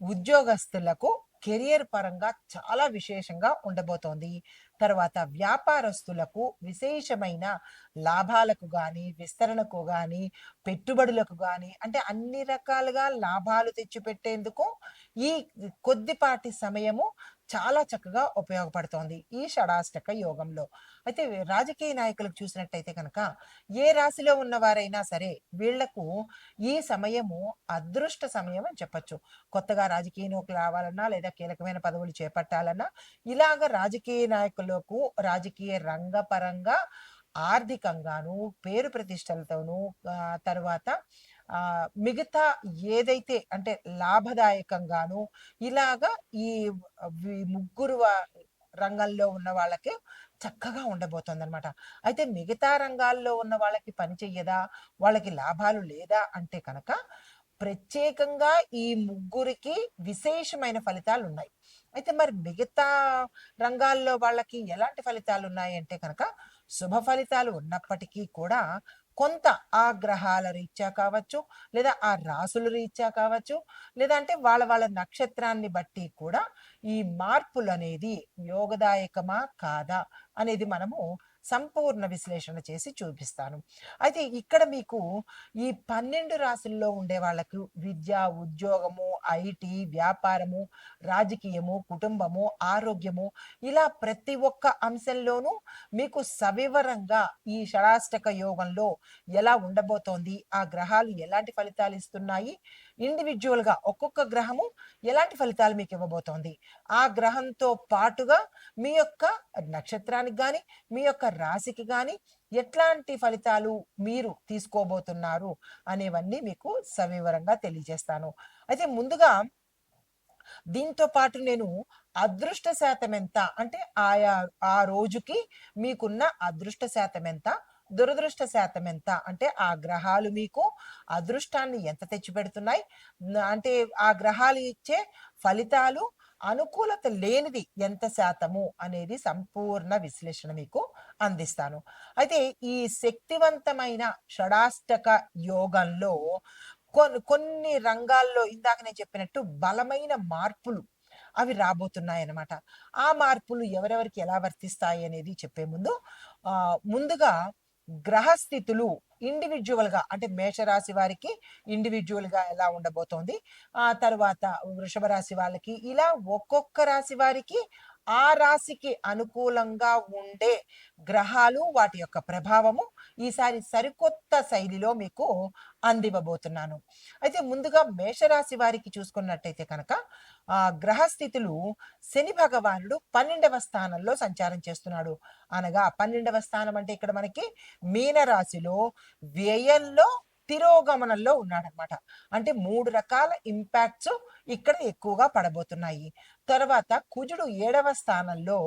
ఉద్యోగస్తులకు కెరియర్ పరంగా చాలా విశేషంగా ఉండబోతోంది. తర్వాత వ్యాపారస్తులకు విశేషమైన లాభాలకు కానీ విస్తరణకు కానీ పెట్టుబడులకు కానీ అంటే అన్ని రకాలుగా లాభాలు తెచ్చిపెట్టేందుకు ఈ కొద్దిపాటి సమయము చాలా చక్కగా ఉపయోగపడుతోంది ఈ షడాష్టక యోగంలో. అయితే రాజకీయ నాయకులకు చూసినట్టయితే కనుక ఏ రాశిలో ఉన్నవారైనా సరే వీళ్ళకు ఈ సమయము అదృష్ట సమయం అని చెప్పచ్చు. కొత్తగా నౌకలు రావాలన్నా లేదా కీలకమైన పదవులు చేపట్టాలన్నా ఇలాగ రాజకీయ నాయకులు రంగాలకు రాజకీయ రంగపరంగా ఆర్థికంగాను పేరు ప్రతిష్టలతోనూ తర్వాత మిగతా ఏదైతే అంటే లాభదాయకంగాను ఇలాగా ఈ ముగ్గురు రంగంలో ఉన్న వాళ్ళకి చక్కగా ఉండబోతుంది అనమాట అయితే మిగతా రంగాల్లో ఉన్న వాళ్ళకి పని చెయ్యదా? వాళ్ళకి లాభాలు లేదా? అంటే కనుక ప్రత్యేకంగా ఈ ముగ్గురికి విశేషమైన ఫలితాలు ఉన్నాయి అయితే మరి మిగతా రంగాల్లో వాళ్ళకి ఎలాంటి ఫలితాలు ఉన్నాయంటే కనుక శుభ ఫలితాలు ఉన్నప్పటికీ కూడా కొంత ఆ గ్రహాల రీత్యా కావచ్చు లేదా ఆ రాసుల రీత్యా కావచ్చు లేదా అంటే వాళ్ళ వాళ్ళ నక్షత్రాన్ని బట్టి కూడా ఈ మార్పులు అనేది యోగదాయకమా కాదా అనేది మనము సంపూర్ణ విశ్లేషణ చేసి చూపిస్తాను. అయితే ఇక్కడ మీకు ఈ పన్నెండు రాశుల్లో ఉండే వాళ్ళకు విద్య ఉద్యోగము ఐటీ వ్యాపారము రాజకీయము కుటుంబము ఆరోగ్యము ఇలా ప్రతి ఒక్క అంశంలోనూ మీకు సవివరంగా ఈ షడాష్టక యోగంలో ఎలా ఉండబోతోంది ఆ గ్రహాలు ఎలాంటి ఫలితాలు ఇస్తున్నాయి ఇండివిజువల్గా ఒక్కొక్క గ్రహము ఎలాంటి ఫలితాలు మీకు ఇవ్వబోతోంది? ఆ గ్రహంతో పాటుగా మీ యొక్క నక్షత్రానికి కానీ మీ యొక్క రాశికి కానీ ఎట్లాంటి ఫలితాలు మీరు తీసుకోబోతున్నారు అనేవన్నీ మీకు సవివరంగా తెలియజేస్తాను. అయితే ముందుగా దీంతో పాటు నేను అదృష్ట శాతం ఎంత? అంటే ఆయా ఆ రోజుకి మీకున్న అదృష్ట శాతం ఎంత? దురదృష్ట శాతం ఎంత అంటే ఆ గ్రహాలు మీకు అదృష్టాన్ని ఎంత తెచ్చిపెడుతున్నాయి? అంటే ఆ గ్రహాలు ఇచ్చే ఫలితాలు అనుకూలత లేనిది ఎంత శాతము అనేది సంపూర్ణ విశ్లేషణ మీకు అందిస్తాను. అయితే ఈ శక్తివంతమైన షడాష్టక యోగంలో కొన్ని కొన్ని రంగాల్లో ఇందాక నేను చెప్పినట్టు బలమైన మార్పులు అవి రాబోతున్నాయి అన్నమాట ఆ మార్పులు ఎవరెవరికి ఎలా వర్తిస్తాయి అనేది చెప్పే ముందు ఆ ముందుగా గ్రహస్థితులు ఇండివిజువల్గా అంటే మేషరాశి వారికి ఇండివిజువల్గా ఎలా ఉండబోతోంది ఆ తర్వాత వృషభ రాశి వాళ్ళకి ఇలా ఒక్కొక్క రాశి వారికి ఆ రాశికి అనుకూలంగా ఉండే గ్రహాలు వాటి యొక్క ప్రభావము ఈసారి సరికొత్త శైలిలో మీకు అందివ్వబోతున్నాను. అయితే ముందుగా మేషరాశి వారికి చూసుకున్నట్టయితే కనుక ఆ గ్రహస్థితులు శని భగవానుడు పన్నెండవ స్థానంలో సంచారం చేస్తున్నాడు. అనగా పన్నెండవ స్థానం అంటే ఇక్కడ మనకి మీనరాశిలో వ్యయంలో తిరోగమనంలో ఉన్నాడనమాట అంటే మూడు రకాల ఇంపాక్ట్స్ ఇక్కడ ఎక్కువగా పడబోతున్నాయి. తర్వాత కుజుడు ఏడవ స్థానంలో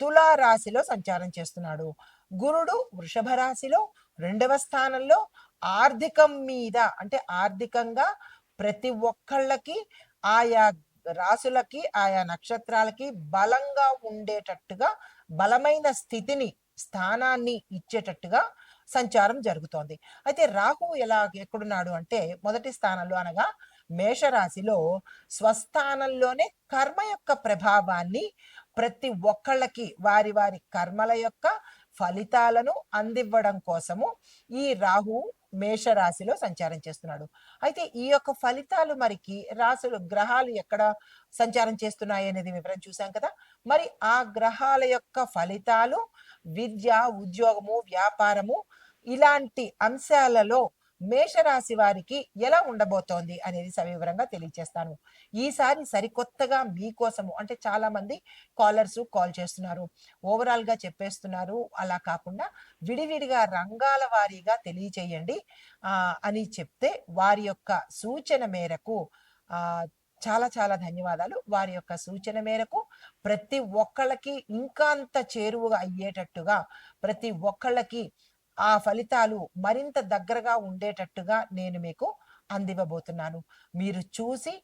తులారాశిలో సంచారం చేస్తున్నాడు. గురుడు వృషభ రాశిలో రెండవ స్థానంలో ఆర్థికం మీద అంటే ఆర్థికంగా ప్రతి ఒక్కళ్ళకి ఆయా రాసులకి ఆయా నక్షత్రాలకి బలంగా ఉండేటట్టుగా బలమైన స్థితిని స్థానాన్ని ఇచ్చేటట్టుగా సంచారం జరుగుతోంది. అయితే రాహు ఎలా ఎక్కడున్నాడు అంటే మొదటి స్థానంలో అనగా మేషరాశిలో స్వస్థానంలోనే కర్మ యొక్క ప్రభావాన్ని ప్రతి ఒక్కళ్ళకి వారి వారి కర్మల యొక్క ఫలితాలను అందివ్వడం కోసము ఈ రాహు మేషరాశిలో సంచారం చేస్తున్నాడు. అయితే ఈ యొక్క ఫలితాలు మరికి రాశులు గ్రహాలు ఎక్కడ సంచారం చేస్తున్నాయి అనేది వివరం చూసాం కదా. మరి ఆ గ్రహాల యొక్క ఫలితాలు విద్య ఉద్యోగము వ్యాపారము ఇలాంటి అంశాలలో మేషరాశి వారికి ఎలా ఉండబోతోంది అనేది సవివరంగా తెలియజేస్తాను ఈసారి సరికొత్తగా మీకోసము అంటే చాలా మంది కాలర్స్ కాల్ చేస్తున్నారు. ఓవరాల్గా చెప్పేస్తున్నారు. అలా కాకుండా విడివిడిగా రంగాల వారీగా తెలియచేయండి. ఆ అని చెప్తే వారి యొక్క సూచన మేరకు ఆ చాలా చాలా ధన్యవాదాలు. వారి యొక్క సూచన మేరకు ప్రతి ఒక్కళ్ళకి ఇంకా అంత చేరువుగా అయ్యేటట్టుగా ప్రతి ఒక్కళ్ళకి ఆ ఫలితాలు మరింత దగ్గరగా ఉండేటట్టుగా నేను మీకు అందివ్వబోతున్నాను. మీరు చూసి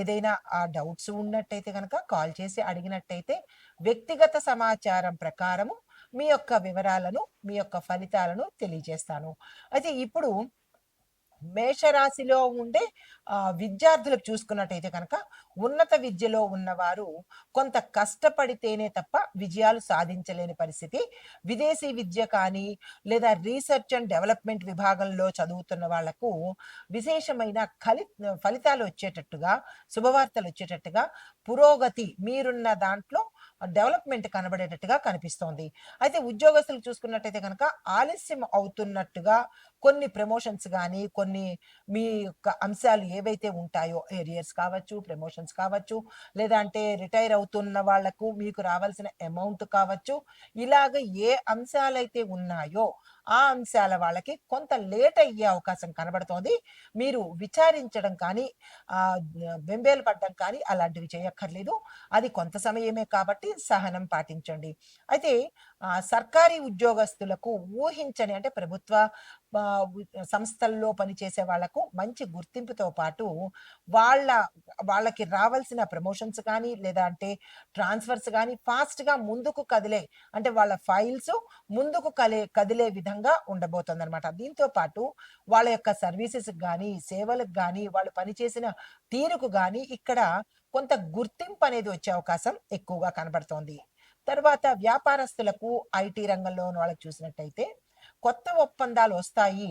ఏదైనా ఆ డౌట్స్ ఉన్నట్టయితే కనుక కాల్ చేసి అడిగినట్టయితే వ్యక్తిగత సమాచారం ప్రకారము మీ యొక్క వివరాలను మీ యొక్క ఫలితాలను తెలియజేస్తాను. అయితే ఇప్పుడు మేషరాశిలో ఉండే విద్యార్థులకు చూసుకున్నట్టయితే కనుక ఉన్నత విద్యలో ఉన్నవారు కొంత కష్టపడితేనే తప్ప విజయాలు సాధించలేని పరిస్థితి. విదేశీ విద్య కానీ లేదా రీసెర్చ్ అండ్ డెవలప్మెంట్ విభాగంలో చదువుతున్న వాళ్ళకు విశేషమైన కలి ఫలితాలు వచ్చేటట్టుగా శుభవార్తలు వచ్చేటట్టుగా పురోగతి మీరున్న దాంట్లో డెవలప్మెంట్ కనబడేటట్టుగా కనిపిస్తోంది. అయితే ఉద్యోగస్తులు చూసుకున్నట్టయితే కనుక ఆలస్యం అవుతున్నట్టుగా కొన్ని ప్రమోషన్స్ కానీ కొన్ని మీ యొక్క అంశాలు ఏవైతే ఉంటాయో ఏరియర్స్ కావచ్చు ప్రమోషన్స్ కావచ్చు లేదంటే రిటైర్ అవుతున్న వాళ్ళకు మీకు రావాల్సిన అమౌంట్ కావచ్చు ఇలాగ ఏ అంశాలైతే ఉన్నాయో ఆ అంశాల వాళ్ళకి కొంత లేట్ అయ్యే అవకాశం కనబడుతోంది. మీరు విచారించడం కానీ ఆ బెంబేలు పడడం కానీ అలాంటివి చేయక్కర్లేదు. అది కొంత సమయమే కాబట్టి సహనం పాటించండి. అయితే సర్కారీ ఉద్యోగస్తులకు ఊహించని అంటే ప్రభుత్వ సంస్థల్లో పనిచేసే వాళ్ళకు మంచి గుర్తింపుతో పాటు వాళ్ళ వాళ్ళకి రావాల్సిన ప్రమోషన్స్ కానీ లేదా అంటే ట్రాన్స్ఫర్స్ కానీ ఫాస్ట్గా ముందుకు కదిలే అంటే వాళ్ళ ఫైల్స్ ముందుకు కలే కదిలే విధంగా ఉండబోతుంది అనమాట దీంతో పాటు వాళ్ళ యొక్క సర్వీసెస్ కానీ సేవలకు కానీ వాళ్ళు పనిచేసిన తీరుకు కానీ ఇక్కడ కొంత గుర్తింపు అనేది వచ్చే అవకాశం ఎక్కువగా కనబడుతోంది. తర్వాత వ్యాపారస్తులకు ఐటీ రంగంలో వాళ్ళకి చూసినట్టయితే కొత్త ఒప్పందాలు వస్తాయి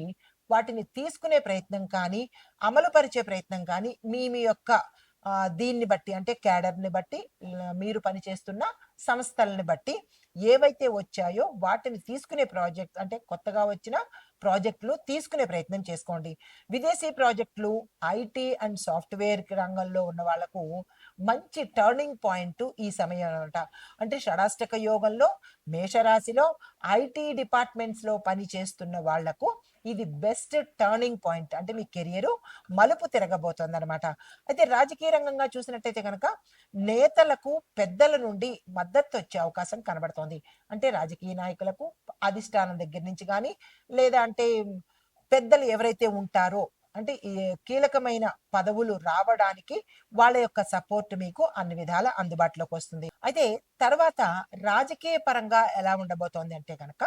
వాటిని తీసుకునే ప్రయత్నం కానీ అమలు పరిచే ప్రయత్నం కానీ మీ మీ యొక్క దీన్ని బట్టి అంటే క్యాడర్ని బట్టి మీరు పనిచేస్తున్న సంస్థలని బట్టి ఏవైతే వచ్చాయో వాటిని తీసుకునే ప్రాజెక్ట్ అంటే కొత్తగా వచ్చిన ప్రాజెక్టులు తీసుకునే ప్రయత్నం చేసుకోండి. విదేశీ ప్రాజెక్టులు ఐటీ అండ్ సాఫ్ట్వేర్ రంగంలో ఉన్న వాళ్ళకు మంచి టర్నింగ్ పాయింట్ ఈ సమయం అనమాట అంటే షడాష్టక యోగంలో మేషరాశిలో ఐటీ డిపార్ట్మెంట్స్లో పని చేస్తున్న వాళ్ళకు ఇది బెస్ట్ టర్నింగ్ పాయింట్ అంటే మీ కెరియర్ మలుపు తిరగబోతోంది అనమాట అయితే రాజకీయ రంగంగా చూసినట్టయితే కనుక నేతలకు పెద్దల నుండి మద్దతు వచ్చే అవకాశం కనబడుతోంది. అంటే రాజకీయ నాయకులకు అధిష్టానం దగ్గర నుంచి కానీ లేదా అంటే పెద్దలు ఎవరైతే ఉంటారో అంటే ఈ కీలకమైన పదవులు రావడానికి వాళ్ళ యొక్క సపోర్ట్ మీకు అన్ని విధాల అందుబాటులోకి వస్తుంది. అయితే తర్వాత రాజకీయ పరంగా ఎలా ఉండబోతోంది అంటే కనుక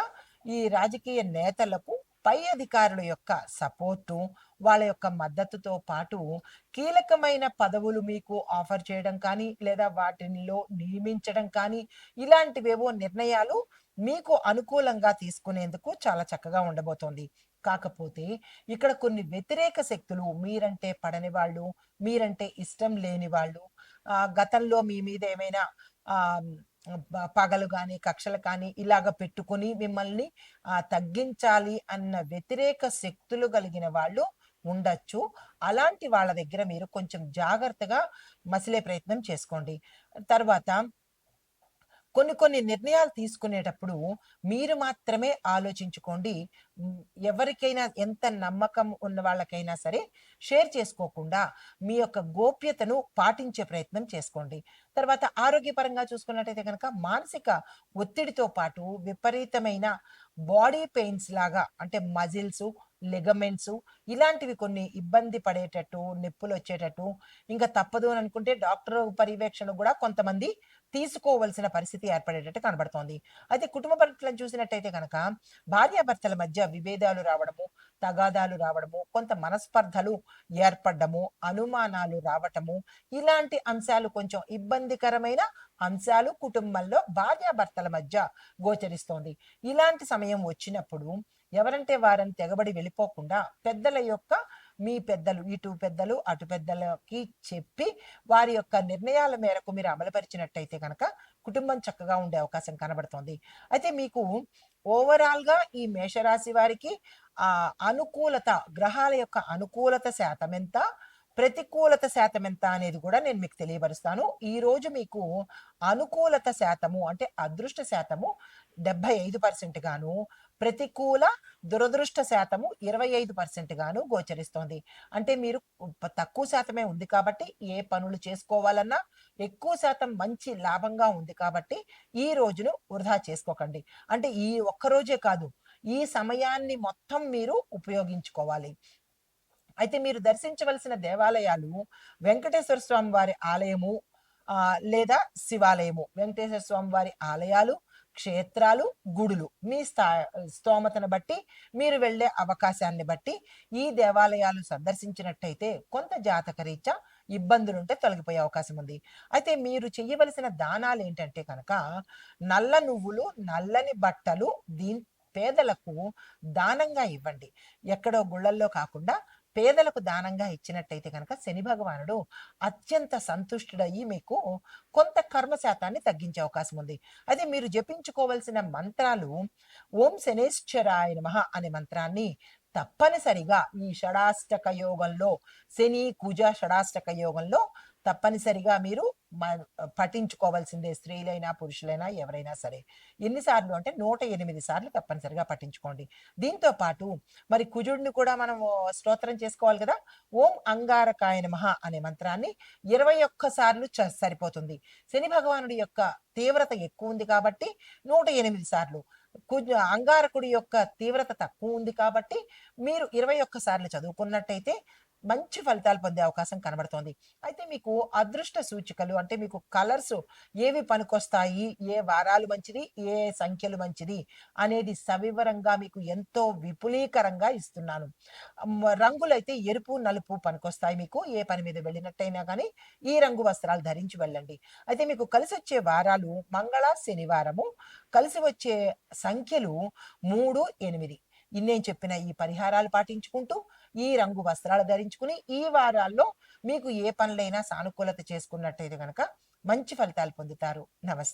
ఈ రాజకీయ నేతలకు పై అధికారుల యొక్క సపోర్టు వాళ్ళ యొక్క మద్దతుతో పాటు కీలకమైన పదవులు మీకు ఆఫర్ చేయడం కానీ లేదా వాటిలో నియమించడం కానీ ఇలాంటివేవో నిర్ణయాలు మీకు అనుకూలంగా తీసుకునేందుకు చాలా చక్కగా ఉండబోతోంది. కాకపోతే ఇక్కడ కొన్ని వ్యతిరేక శక్తులు మీరంటే పడని వాళ్ళు మీరంటే ఇష్టం లేని వాళ్ళు. ఆ గతంలో మీ మీద ఏమైనా ఆ పగలు కానీ కక్షలు కానీ ఇలాగ పెట్టుకొని మిమ్మల్ని ఆ, తగ్గించాలి అన్న వ్యతిరేక శక్తులు కలిగిన వాళ్ళు ఉండొచ్చు. అలాంటి వాళ్ళ దగ్గర మీరు కొంచెం జాగ్రత్తగా మసిలే ప్రయత్నం చేసుకోండి. తర్వాత కొన్ని కొన్ని నిర్ణయాలు తీసుకునేటప్పుడు మీరు మాత్రమే ఆలోచించుకోండి. ఎవరికైనా ఎంత నమ్మకం ఉన్న వాళ్ళకైనా సరే షేర్ చేసుకోకుండా మీ యొక్క గోప్యతను పాటించే ప్రయత్నం చేసుకోండి. తర్వాత ఆరోగ్యపరంగా చూసుకున్నట్టయితే కనుక మానసిక ఒత్తిడితో పాటు విపరీతమైన బాడీ పెయిన్స్ లాగా అంటే మజిల్స్ లెగమెంట్స్ ఇలాంటివి కొన్ని ఇబ్బంది పడేటట్టు నొప్పులు వచ్చేటట్టు ఇంకా తప్పదు అని అనుకుంటే డాక్టర్ పర్యవేక్షణ కూడా కొంతమంది తీసుకోవలసిన పరిస్థితి ఏర్పడేటట్టు కనబడుతోంది. అయితే కుటుంబ పరిస్థితులను చూసినట్టయితే కనుక భార్యాభర్తల మధ్య విభేదాలు రావడము తగాదాలు రావడము కొంత మనస్పర్ధలు ఏర్పడము అనుమానాలు రావటము ఇలాంటి అంశాలు కొంచెం ఇబ్బందికరమైన అంశాలు కుటుంబంలో భార్యాభర్తల మధ్య గోచరిస్తోంది. ఇలాంటి సమయం వచ్చినప్పుడు ఎవరంటే వారని తెగబడి వెళ్ళిపోకుండా పెద్దల యొక్క మీ పెద్దలు ఇటు పెద్దలు అటు పెద్దలకి చెప్పి వారి యొక్క నిర్ణయాల మేరకు మీరు అమలుపరిచినట్టయితే కనుక కుటుంబం చక్కగా ఉండే అవకాశం కనబడుతోంది. అయితే మీకు ఓవరాల్గా ఈ మేషరాశి వారికి ఆ అనుకూలత గ్రహాల యొక్క అనుకూలత శాతం ఎంత ప్రతికూలత శాతం ఎంత అనేది కూడా నేను మీకు తెలియపరుస్తాను. ఈ రోజు మీకు అనుకూలత శాతము అంటే అదృష్ట శాతము డెబ్బై ఐదు పర్సెంట్ గాను ప్రతికూల దురదృష్ట శాతము ఇరవై ఐదు పర్సెంట్ గాను గోచరిస్తోంది. అంటే మీరు తక్కువ శాతమే ఉంది కాబట్టి ఏ పనులు చేసుకోవాలన్నా ఎక్కువ శాతం మంచి లాభంగా ఉంది కాబట్టి ఈ రోజును వృధా చేసుకోకండి. అంటే ఈ ఒక్క రోజే కాదు ఈ సమయాన్ని మొత్తం మీరు ఉపయోగించుకోవాలి. అయితే మీరు దర్శించవలసిన దేవాలయాలు వెంకటేశ్వర స్వామి వారి ఆలయము లేదా శివాలయము. వెంకటేశ్వర స్వామి వారి ఆలయాలు క్షేత్రాలు గుడులు. మీ స్థా స్తోమతను బట్టి మీరు వెళ్ళే అవకాశాన్ని బట్టి ఈ దేవాలయాలు సందర్శించినట్టయితే కొంత జాతకరీత్యా ఇబ్బందులుంటే తొలగిపోయే అవకాశం ఉంది. అయితే మీరు చేయవలసిన దానాలు ఏంటంటే కనుక నల్ల నువ్వులు నల్లని బట్టలు దీని పేదలకు దానంగా ఇవ్వండి. ఎక్కడో గుళ్ళల్లో కాకుండా పేదలకు దానంగా ఇచ్చినట్టయితే కనుక శని భగవానుడు అత్యంత సంతుష్టుడయ్యి మీకు కొంత కర్మ శాతాన్ని తగ్గించే అవకాశం ఉంది. అయితే మీరు జపించుకోవలసిన మంత్రాలు ఓం శనేశ్వరాయ నమః అనే మంత్రాన్ని తప్పనిసరిగా ఈ షడాష్టక యోగంలో శని కుజ షడాష్టక యోగంలో తప్పనిసరిగా మీరు పఠించుకోవాల్సిందే స్త్రీలైనా పురుషులైనా ఎవరైనా సరే. ఎన్నిసార్లు అంటే నూట ఎనిమిది సార్లు తప్పనిసరిగా పఠించుకోండి దీంతో పాటు మరి కుజుడిని కూడా మనం స్తోత్రం చేసుకోవాలి కదా? ఓం అంగారకాయ నమః అనే మంత్రాన్ని ఇరవై ఒక్క సార్లు చ- సరిపోతుంది. శని భగవానుడి యొక్క తీవ్రత ఎక్కువ ఉంది కాబట్టి నూట ఎనిమిది సార్లు. కుజ అంగారకుడి యొక్క తీవ్రత తక్కువ ఉంది కాబట్టి మీరు ఇరవై ఒక్క సార్లు చదువుకున్నట్టయితే మంచి ఫలితాలు పొందే అవకాశం కనబడుతోంది. అయితే మీకు అదృష్ట సూచికలు అంటే మీకు కలర్స్ ఏవి పనికొస్తాయి ఏ వారాలు మంచిది ఏ సంఖ్యలు మంచిది అనేది సవివరంగా మీకు ఎంతో విపులీకరంగా ఇస్తున్నాను. రంగులు రంగులైతే ఎరుపు నలుపు పనికొస్తాయి మీకు. ఏ పని మీద వెళ్ళినట్టయినా కానీ ఈ రంగు వస్త్రాలు ధరించి వెళ్ళండి. అయితే మీకు కలిసి వచ్చే వారాలు మంగళ శనివారము. కలిసి వచ్చే సంఖ్యలు మూడు ఎనిమిది. ఇన్నేం చెప్పిన ఈ పరిహారాలు పాటించుకుంటూ ఈ రంగు వస్త్రాలు ధరించుకుని ఈ వారాల్లో మీకు ఏ పనులైనా సానుకూలత చేసుకున్నట్టయితే కనుక మంచి ఫలితాలు పొందుతారు. నమస్తే.